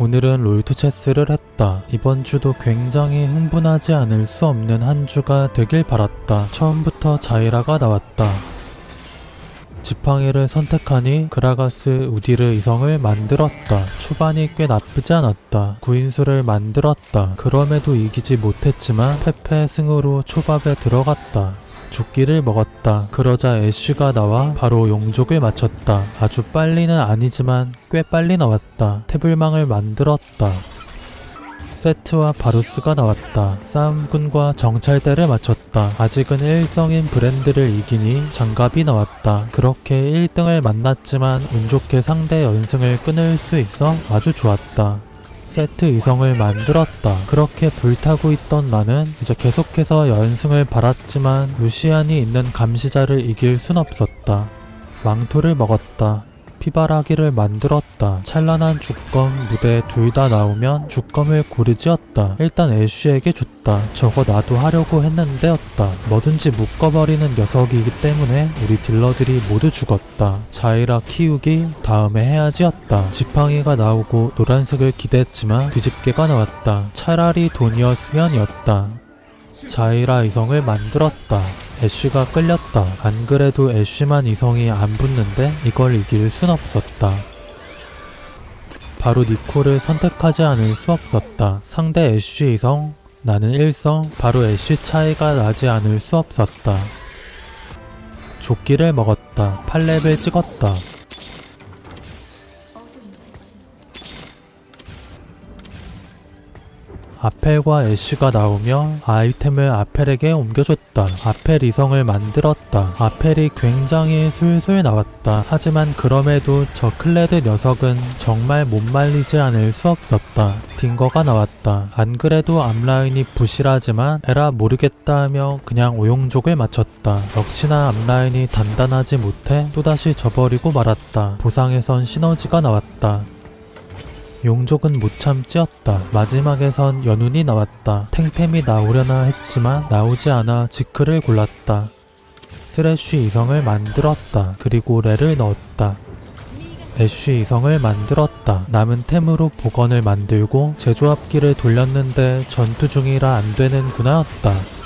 오늘은 롤토체스를 했다. 이번 주도 굉장히 흥분하지 않을 수 없는 한 주가 되길 바랐다. 처음부터 자이라가 나왔다. 지팡이를 선택하니 그라가스 우디르 이성을 만들었다. 초반이 꽤 나쁘지 않았다. 구인수를 만들었다. 그럼에도 이기지 못했지만 페페 승으로 초밥에 들어갔다. 조끼를 먹었다. 그러자 애쉬가 나와 바로 용족을 맞췄다. 아주 빨리는 아니지만 꽤 빨리 나왔다. 태블망을 만들었다. 세트와 바루스가 나왔다. 싸움꾼과 정찰대를 맞췄다. 아직은 1성인 브랜드를 이기니 장갑이 나왔다. 그렇게 1등을 만났지만 운 좋게 상대 연승을 끊을 수 있어 아주 좋았다. 세트 이성을 만들었다. 그렇게 불타고 있던 나는 이제 계속해서 연승을 바랐지만 루시안이 있는 감시자를 이길 순 없었다. 망토를 먹었다. 피바라기를 만들었다. 찬란한 주검 무대 둘 다 나오면 주검을 고르지었다. 일단 애쉬에게 줬다. 저거 나도 하려고 했는데였다. 뭐든지 묶어버리는 녀석이기 때문에 우리 딜러들이 모두 죽었다. 자이라 키우기 다음에 해야지였다. 지팡이가 나오고 노란색을 기대했지만 뒤집개가 나왔다. 차라리 돈이었으면이었다. 자이라 이성을 만들었다. 애쉬가 끌렸다. 안 그래도 애쉬만 이성이 안 붙는데 이걸 이길 순 없었다. 바로 니코를 선택하지 않을 수 없었다. 상대 애쉬 이성, 나는 1성, 바로 애쉬 차이가 나지 않을 수 없었다. 조끼를 먹었다. 8렙을 찍었다. 아펠과 애쉬가 나오며 아이템을 아펠에게 옮겨줬다. 아펠 이성을 만들었다. 아펠이 굉장히 술술 나왔다. 하지만 그럼에도 저 클레드 녀석은 정말 못 말리지 않을 수 없었다. 딩거가 나왔다. 안 그래도 앞라인이 부실하지만 에라 모르겠다 하며 그냥 오용족을 맞췄다. 역시나 앞라인이 단단하지 못해 또다시 져버리고 말았다. 보상에선 시너지가 나왔다. 용족은 못 참지었다. 마지막에선 연운이 나왔다. 탱템이 나오려나 했지만 나오지 않아 지크를 골랐다. 스래쉬 이성을 만들었다. 그리고 레를 넣었다. 애쉬 이성을 만들었다. 남은 템으로 복원을 만들고 제조합기를 돌렸는데 전투 중이라 안 되는구나였다.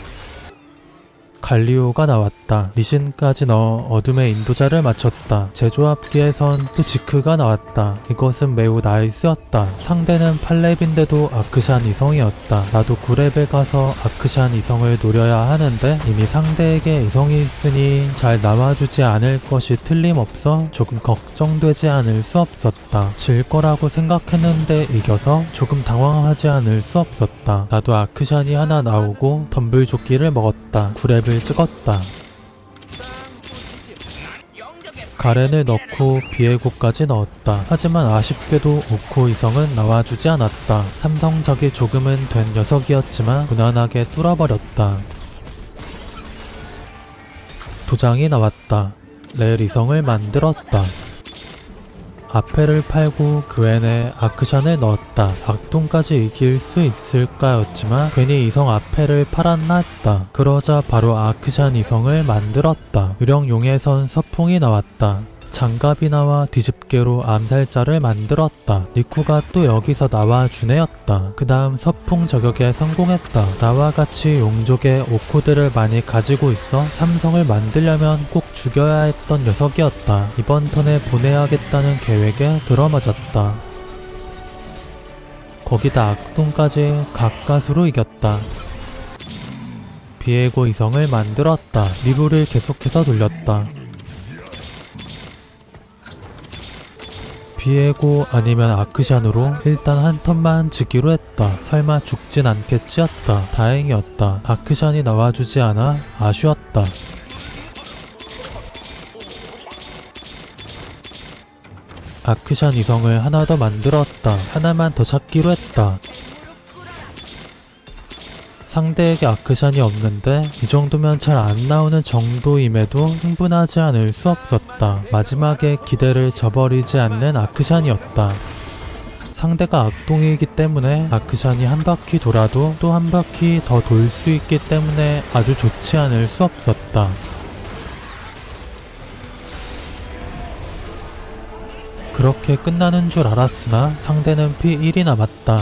갈리오가 나왔다. 리신까지 넣어 어둠의 인도자를 맞췄다. 제조합기에선 또 지크가 나왔다. 이것은 매우 나이스였다. 상대는 8렙인데도 아크샨 이성이었다. 나도 9렙에 가서 아크샨 이성을 노려야 하는데 이미 상대에게 이성이 있으니 잘 나와주지 않을 것이 틀림없어 조금 걱정되지 않을 수 없었다. 질 거라고 생각했는데 이겨서 조금 당황하지 않을 수 없었다. 나도 아크샨이 하나 나오고 덤블 조끼를 먹었다. 9렙을 찍었다. 가렌을 넣고 비에고까지 넣었다. 하지만 아쉽게도 오코 이성은 나와주지 않았다. 삼성작이 조금은 된 녀석이었지만 무난하게 뚫어버렸다. 도장이 나왔다. 레일 이성을 만들었다. 아페를 팔고 그 앤에 아크샨을 넣었다. 악동까지 이길 수 있을까였지만 괜히 이성 아페를 팔았나 했다. 그러자 바로 아크샨 이성을 만들었다. 유령 용에선 서풍이 나왔다. 장갑이 나와 뒤집개로 암살자를 만들었다. 니쿠가 또 여기서 나와 주네였다. 그 다음 서풍 저격에 성공했다. 나와 같이 용족의 오코드를 많이 가지고 있어 삼성을 만들려면 꼭 죽여야 했던 녀석이었다. 이번 턴에 보내야겠다는 계획에 들어맞았다. 거기다 악동까지 가까스로 이겼다. 비에고 이성을 만들었다. 리브를 계속해서 돌렸다. 비에고 아니면 아크샨으로 일단 한 턴만 지기로 했다. 설마 죽진 않겠지였다. 다행이었다. 아크샨이 나와주지 않아 아쉬웠다. 아크샨 이성을 하나 더 만들었다. 하나만 더 찾기로 했다. 상대에게 아크샨이 없는데 이 정도면 잘 안 나오는 정도임에도 흥분하지 않을 수 없었다. 마지막에 기대를 저버리지 않는 아크샨이었다. 상대가 악동이기 때문에 아크샨이 한 바퀴 돌아도 또 한 바퀴 더 돌 수 있기 때문에 아주 좋지 않을 수 없었다. 그렇게 끝나는 줄 알았으나 상대는 피 1이 남았다.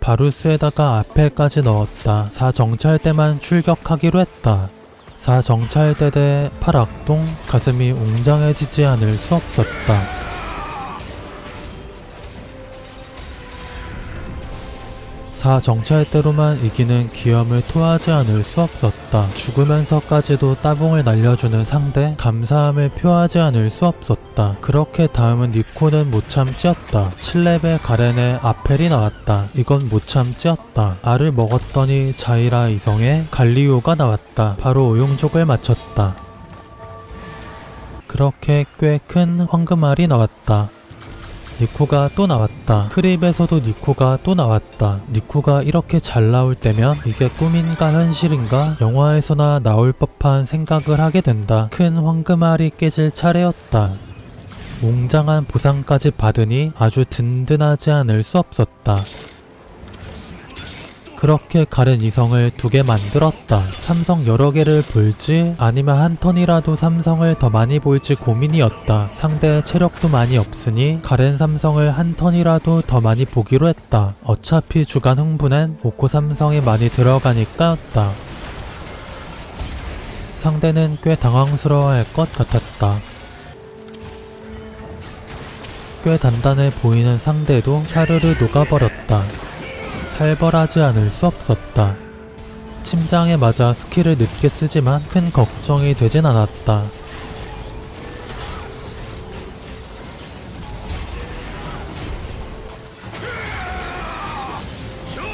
바루스에다가 아펠까지 넣었다. 4정찰대만 출격하기로 했다. 4정찰대 대 8악동 가슴이 웅장해지지 않을 수 없었다. 사 정찰대로만 이기는 기염을 토하지 않을 수 없었다. 죽으면서까지도 따봉을 날려주는 상대 감사함을 표하지 않을 수 없었다. 그렇게 다음은 니코는 못 참지었다. 7렙의 가렌의 아펠이 나왔다. 이건 못 참지었다. 알을 먹었더니 자이라 이성의 갈리오가 나왔다. 바로 오용족을 마쳤다. 그렇게 꽤 큰 황금알이 나왔다. 니코가 또 나왔다. 크립에서도 니코가 또 나왔다. 니코가 이렇게 잘 나올 때면 이게 꿈인가 현실인가 영화에서나 나올 법한 생각을 하게 된다. 큰 황금알이 깨질 차례였다. 웅장한 보상까지 받으니 아주 든든하지 않을 수 없었다. 그렇게 가른 이성을 두 개 만들었다. 삼성 여러 개를 볼지 아니면 한 턴이라도 삼성을 더 많이 볼지 고민이었다. 상대 체력도 많이 없으니 가렌 삼성을 한 턴이라도 더 많이 보기로 했다. 어차피 주간 흥분엔 오코 삼성이 많이 들어가니까였다. 상대는 꽤 당황스러워할 것 같았다. 꽤 단단해 보이는 상대도 사르르 녹아버렸다. 살벌하지 않을 수 없었다. 침장에 맞아 스킬을 늦게 쓰지만 큰 걱정이 되진 않았다.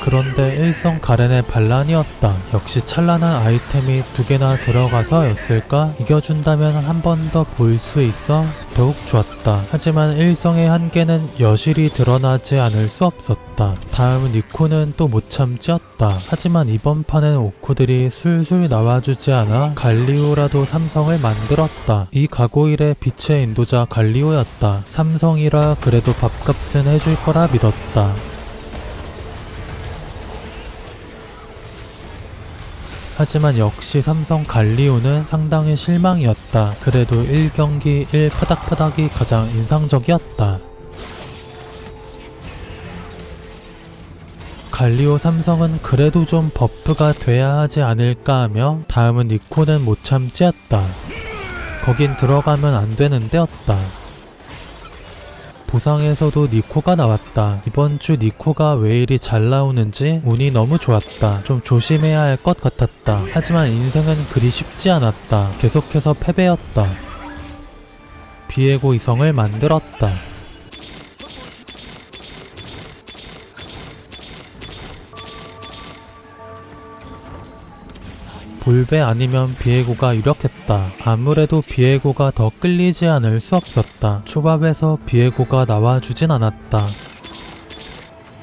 그런데 일성 가렌의 반란이었다. 역시 찬란한 아이템이 두 개나 들어가서였을까? 이겨준다면 한 번 더 볼 수 있어 더욱 좋았다. 하지만 일성의 한계는 여실히 드러나지 않을 수 없었다. 다음은 니코는 또 못 참지었다. 하지만 이번 판엔 오코들이 술술 나와주지 않아 갈리오라도 삼성을 만들었다. 이 가고일의 빛의 인도자 갈리오였다. 삼성이라 그래도 밥값은 해줄 거라 믿었다. 하지만 역시 삼성 갈리오는 상당히 실망이었다. 그래도 1경기 1 파닥파닥이 가장 인상적이었다. 갈리오 삼성은 그래도 좀 버프가 돼야 하지 않을까 하며 다음은 니코는 못 참지였다. 거긴 들어가면 안 되는 데였다. 부상에서도 니코가 나왔다. 이번 주 니코가 왜 이리 잘 나오는지 운이 너무 좋았다. 좀 조심해야 할 것 같았다. 하지만 인생은 그리 쉽지 않았다. 계속해서 패배였다. 비에고 이성을 만들었다. 볼베 아니면 비에고가 유력했다. 아무래도 비에고가 더 끌리지 않을 수 없었다. 초밥에서 비에고가 나와주진 않았다.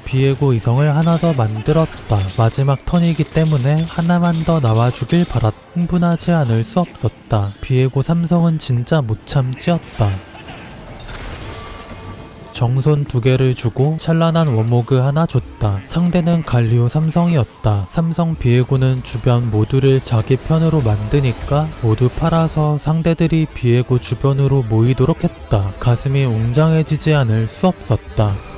비에고 이성을 하나 더 만들었다. 마지막 턴이기 때문에 하나만 더 나와주길 바랐. 흥분하지 않을 수 없었다. 비에고 삼성은 진짜 못 참지였다. 정손 두 개를 주고 찬란한 워모그 하나 줬다. 상대는 갈리오 삼성이었다. 삼성 비에고는 주변 모두를 자기 편으로 만드니까 모두 팔아서 상대들이 비에고 주변으로 모이도록 했다. 가슴이 웅장해지지 않을 수 없었다.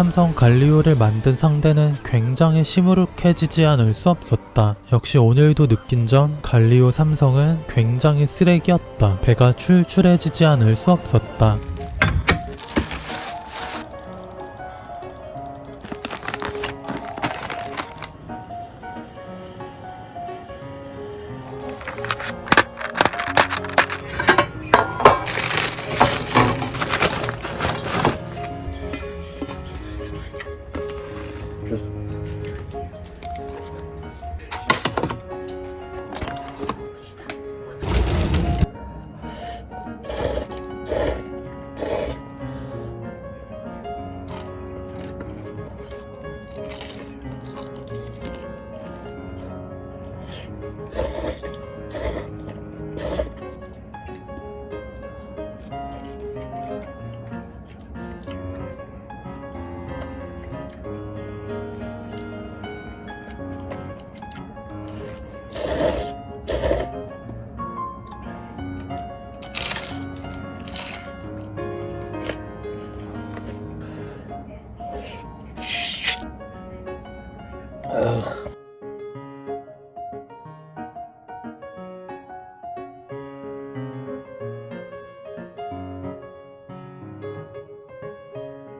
삼성 갈리오를 만든 상대는 굉장히 시무룩해지지 않을 수 없었다. 역시 오늘도 느낀 점 갈리오 삼성은 굉장히 쓰레기였다. 배가 출출해지지 않을 수 없었다. フフフ。